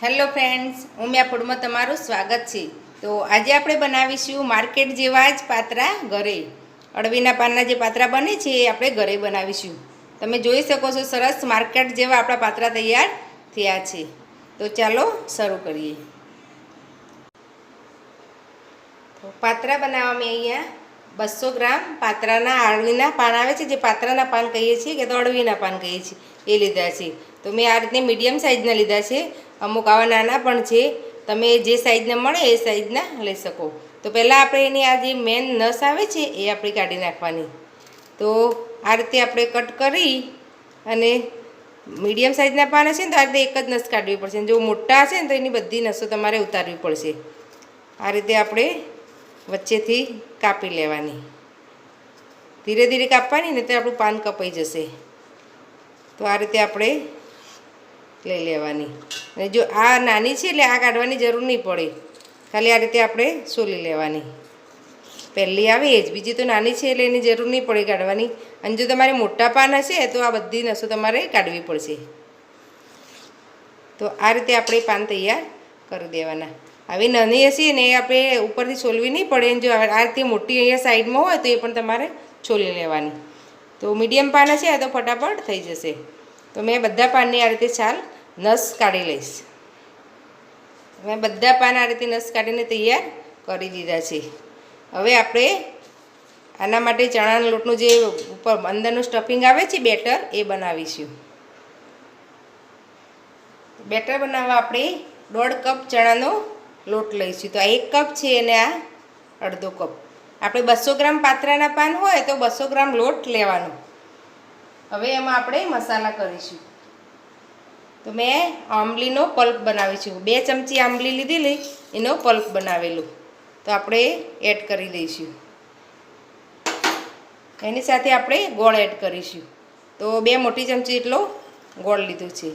Hello friends, Umiya ફૂડમાં તમારું સ્વાગત છે. તો આજે આપણે બનાવીશું માર્કેટ જેવા જ પાત્રા ઘરે. અળવીના પાનના જે પાત્રા બને છે એ આપણે ઘરે બનાવીશું. તમે જોઈ શકો છો સરસ માર્કેટ જેવા આપણા પાત્રા તૈયાર થયા છે. તો ચાલો શરૂ કરીએ. પાત્રા બનાવવા મેં અહીંયા બસો ગ્રામ પાત્રાના અળવીના પાન આવે છે, જે પાત્રાના પાન કહીએ છીએ કે તો અળવીના પાન કહીએ છીએ, એ લીધા છે. તો મેં આ રીતે મીડિયમ સાઇઝના લીધા છે. અમુક આવા નાના પણ છે, તમે જે સાઈઝના મળે એ સાઈઝના લઈ શકો. તો પહેલાં આપણે એની આ જે મેન નસ આવે છે, એ આપણે કાઢી નાખવાની. તો આ રીતે આપણે કટ કરી અને મીડિયમ સાઇઝના પાન હશે ને, તો આ રીતે એક જ નસ કાઢવી પડશે. જો મોટા હશે ને, તો એની બધી નસો તમારે ઉતારવી પડશે. આ રીતે આપણે વચ્ચેથી કાપી લેવાની. ધીરે ધીરે કાપવાની ને તો આપણું પાન કપાઈ જશે. તો આ રીતે આપણે લઈ લેવાની. અને જો આ નાની છે એટલે આ કાઢવાની જરૂર નહીં પડે. ખાલી આ રીતે આપણે સોલી લેવાની. પહેલી આવે, એ જ. બીજી તો નાની છે એટલે એની જરૂર નહીં પડે કાઢવાની. અને જો તમારે મોટા પાન હશે તો આ બધી નસો તમારે કાઢવી પડશે. તો આ રીતે આપણે પાન તૈયાર કરી દેવાના. આવી નાની હશે ને એ આપણે ઉપરથી છોલવી નહીં પડે. જો આ રીતે મોટી અહીંયા સાઈડમાં હોય તો એ પણ તમારે છોલી લેવાની. તો મીડિયમ પાન હશે તો ફટાફટ થઈ જશે. તો મેં બધા પાનની આ રીતે છાલ નસ કાઢી લઈશ. મેં બધા પાન આ રીતે નસ કાઢીને તૈયાર કરી દીધા છે. હવે આપણે આના માટે ચણાના લોટનું જે ઉપર અંદરનું સ્ટફિંગ આવે છે, બેટર એ બનાવીશું. બેટર બનાવવા આપણે દોઢ કપ ચણાનો લોટ લઈશું. તો આ એક કપ છે અને આ અડધો કપ. આપણે બસો ગ્રામ પાત્રાના પાન હોય તો બસો ગ્રામ લોટ લેવાનો. હવે એમાં આપણે મસાલા કરીશું. તો મેં આંબલીનો પલ્પ બનાવીશું બે ચમચી આંબલી લીધેલી, એનો પલ્પ બનાવેલો. તો આપણે એડ કરી દઈશું. એની સાથે આપણે ગોળ એડ કરીશું. તો બે મોટી ચમચી એટલો ગોળ લીધો છે.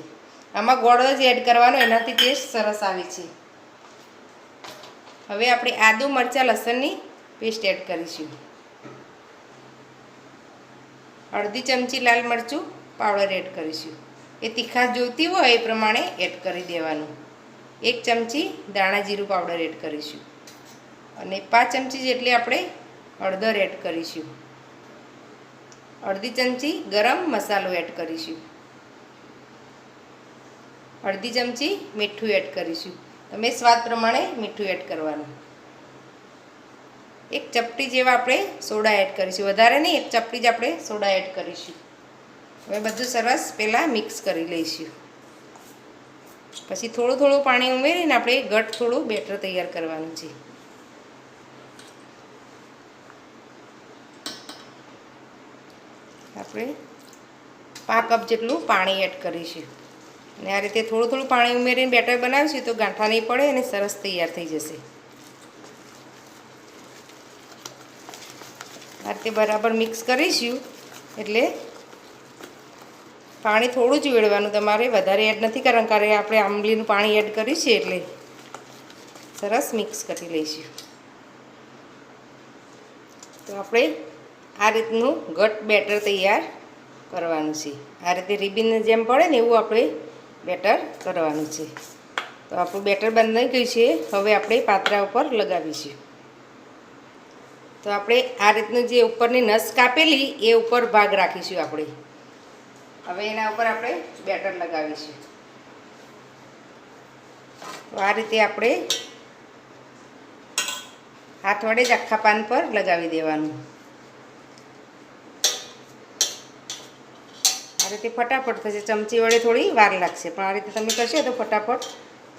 આમાં ગોળ જ એડ કરવાનો, એનાથી ટેસ્ટ સરસ આવે છે. હવે આપણે આદુ, મરચાં, લસણની પેસ્ટ એડ કરીશું. અડધી ચમચી લાલ મરચું પાવડર એડ કરીશું. એ તીખાશ જોઈતી હોય એ પ્રમાણે એડ કરી દેવાનું. એક ચમચી દાણા જીરું પાવડર એડ કરીશું. અને પાંચ ચમચી જેટલી આપણે હળદર એડ કરીશું. અડધી ચમચી ગરમ મસાલો એડ કરીશું. અડધી ચમચી મીઠું એડ કરીશું. તમે સ્વાદ પ્રમાણે મીઠું એડ કરવાનું. એક ચપટી જેવા આપણે સોડા એડ કરીશું. વધારે નહીં, એક ચપટી જ આપણે સોડા એડ કરીશું. હવે બધું સરસ પહેલાં મિક્સ કરી લઈશું. પછી થોડું થોડું પાણી ઉમેરીને આપણે ઘટ થોડું બેટર તૈયાર કરવાનું છે. આપણે પાંચ કપ જેટલું પાણી એડ કરીશું. અને આ રીતે થોડું થોડું પાણી ઉમેરીને બેટર બનાવીશું તો ગાંઠા નહીં પડે અને સરસ તૈયાર થઈ જશે. આ રીતે બરાબર મિક્સ કરીશું એટલે પાણી થોડું જ વેળવાનું તમારે વધારે એડ નથી કરવાનું, કારણ આપણે આંબલીનું પાણી એડ કર્યું છે એટલે સરસ મિક્સ કરી લઈશું. તો આપણે આ રીતનું ઘટ બેટર તૈયાર કરવાનું છે. આ રીતે રીબીનને જેમ પડે ને એવું આપણે બેટર કરવાનું છે. તો આપણું બેટર બંધાઈ ગયું છે. હવે આપણે પાત્રા ઉપર લગાવીશું. તો આપણે આ રીતનું જે ઉપરની નસ કાપેલી, એ ઉપર ભાગ રાખીશું આપણે. હવે એના ઉપર આપણે બેટર લગાવીશું. તો આ રીતે આપણે હાથ વડે જ આખા પાન પર લગાવી દેવાનું. આ રીતે ફટાફટ થશે. ચમચી વડે થોડી વાર લાગશે, પણ આ રીતે તમે કરશો તો ફટાફટ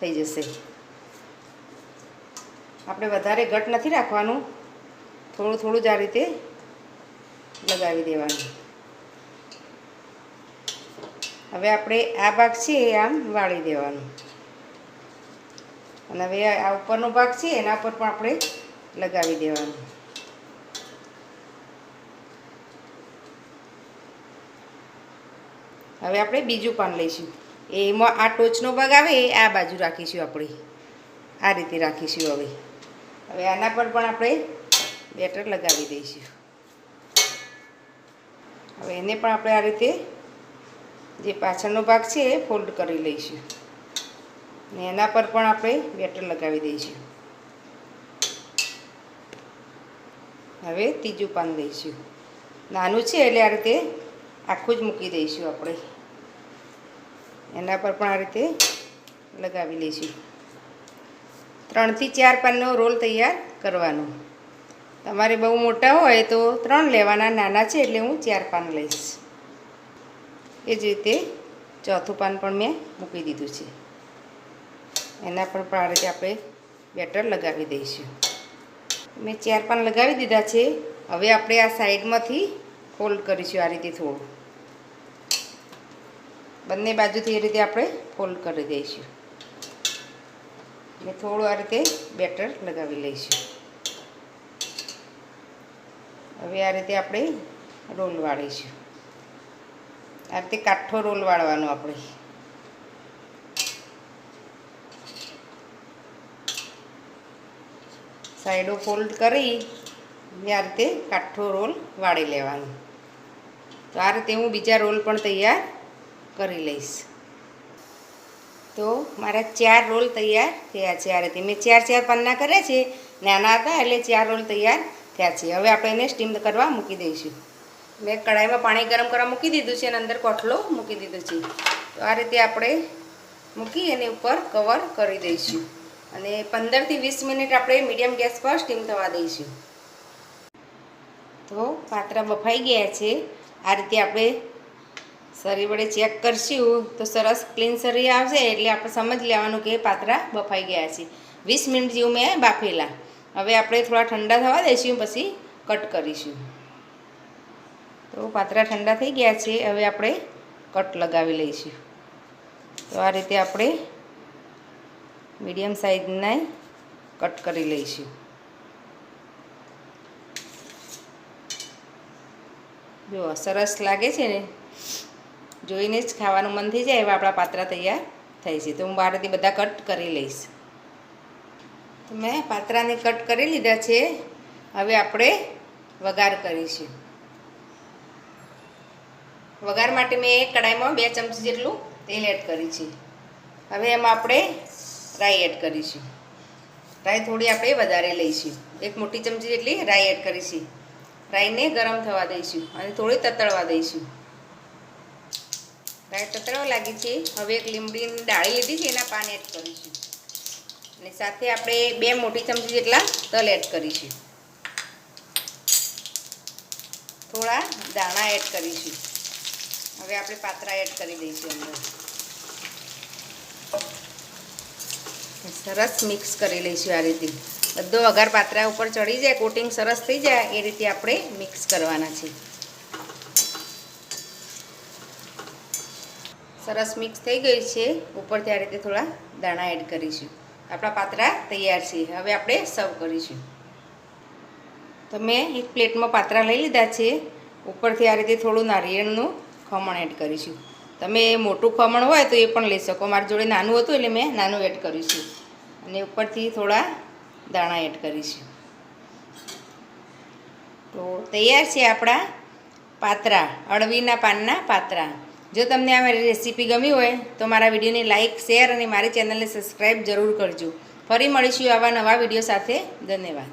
થઈ જશે. આપણે વધારે ઘટ નથી રાખવાનું. થોડું થોડું જ આ રીતે લગાવી દેવાનું. હવે આપણે આ ભાગ છે એ આમ વાળી દેવાનું. અને હવે આ ઉપરનો ભાગ છે એના પર પણ આપણે લગાવી દેવાનું. હવે આપણે બીજું પાન લઈશું. એમાં આ ટોચનો ભાગ આવે એ આ બાજુ રાખીશું આપણે. આ રીતે રાખીશું હવે. હવે આના પર પણ આપણે બેટર લગાવી દઈશું. હવે એને પણ આપણે આ રીતે જે પાછળનો ભાગ છે એ ફોલ્ડ કરી લઈશું. ને એના પર પણ આપણે બેટર લગાવી દઈશું. હવે ત્રીજું પાન દઈશું નાનું છે એટલે આ રીતે આખું જ મૂકી દઈશું આપણે. એના પર પણ આ રીતે લગાવી લઈશું. ત્રણથી ચાર પાનનો રોલ તૈયાર કરવાનો. તમારે બહુ મોટા હોય તો ત્રણ લેવાના, નાના છે એટલે હું ચાર પાન લઈશ. એ જ રીતે ચોથું પાન પણ મેં મૂકી દીધું છે. એના પર પણ આ રીતે આપણે બેટર લગાવી દઈશું. મેં ચાર પાન લગાવી દીધા છે. હવે આપણે આ સાઈડમાંથી ફોલ્ડ કરીશું આ રીતે થોડું. બંને બાજુથી એ રીતે આપણે ફોલ્ડ કરી દઈશું. મેં થોડું આ રીતે બેટર લગાવી લઈશું. હવે આ રીતે આપણે રોલ વાળીશું. આ રીતે કાઠો રોલ વાળવાનો આપણે. સાઈડો ફોલ્ડ કરી આ રીતે કાઠો રોલ વાળી લેવાનો. તો આ રીતે હું બીજા રોલ પણ તૈયાર કરી લઈશ. તો મારા ચાર રોલ તૈયાર થયા છે આ રીતે. મેં ચાર ચાર પન્ના કર્યા છે. નાના હતા એટલે ચાર રોલ તૈયાર થયા છે. હવે આપણે એને સ્ટીમ કરવા મૂકી દઈશું. મેં કઢાઈમાં પાણી ગરમ કરવા મૂકી દીધું છે અને અંદર કોઠલો મૂકી દીધો છે. તો આ રીતે આપણે મૂકી એની ઉપર કવર કરી દઈશું. અને પંદરથી વીસ મિનિટ આપણે મીડિયમ ગેસ પર સ્ટીમ થવા દઈશું. તો પાત્રા બફાઈ ગયા છે. આ રીતે આપણે સરી વડે ચેક કરશું તો સરસ ક્લીન સરી આવશે એટલે આપણે સમજ લેવાનું કે પાત્રા બફાઈ ગયા છે. વીસ મિનિટ જેવું મેં બાફેલા. હવે આપણે થોડા ઠંડા થવા દઈશું, પછી કટ કરીશું. તો પાતરા ઠંડા થઈ ગયા છે, હવે આપણે કટ લગાવી લઈશું. તો આ રીતે આપણે મીડિયમ સાઇઝના કટ કરી લઈશું. જો સરસ લાગે છે ને, જોઈને જ ખાવાનું મન થઈ જાય એવા આપણા પાત્રા તૈયાર થાય છે. તો હું બહારથી બધા કટ કરી લઈશ. તો મેં પાત્રાને કટ કરી લીધા છે. હવે આપણે વઘાર કરીશું. વઘાર માટે મેં એક કડાઈમાં બે ચમચી જેટલું તેલ એડ કરી છે. હવે એમાં આપણે રાઈ એડ કરીશું. રાઈ થોડી આપણે વધારે લઈશું. એક મોટી ચમચી જેટલી રાઈ એડ કરીશું. રાઈને ગરમ થવા દઈશું અને થોડી તતળવા દઈશું. રાઈ તતળવા લાગી છે. હવે એક લીમડીની ડાળી લીધી છે, એના પાન એડ કરીશું. અને સાથે આપણે બે મોટી ચમચી જેટલા તલ એડ કરીશું. થોડા દાણા એડ કરીશું. હવે આપણે પાત્રા એડ કરી દઈશું અંદર. સરસ મિક્સ કરી લઈશું આ રીતે. બધો વઘાર પાત્રા ઉપર ચડી જાય કોટિંગ સરસ થઈ જાય, એ રીતે આપણે મિક્સ કરવાના છે. સરસ મિક્સ થઈ ગઈ છે. ઉપરથી આ રીતે થોડા દાણા એડ કરીશું. આપણા પાત્રા તૈયાર છે. હવે આપણે સર્વ કરીશું. તો મેં એક પ્લેટમાં પાત્રા લઈ લીધા છે. ઉપરથી આ રીતે થોડું નારિયેળનું ખમણ એડ કરીશું. તમે મોટું ખમણ હોય તો એ પણ લઈ શકો. મારી જોડે નાનું હતું એટલે મેં નાનું એડ કરીશું. અને ઉપરથી થોડા દાણા એડ કરીશું. તો તૈયાર છે આપણા પાત્રા, અળવીના પાનના પાત્રા. જો તમને આ મારી રેસીપી ગમી હોય તો મારા વિડીયોને લાઇક શેર અને મારી ચેનલને સબસ્ક્રાઈબ જરૂર કરજો. ફરી મળીશું આવા નવા વીડિયો સાથે. ધન્યવાદ.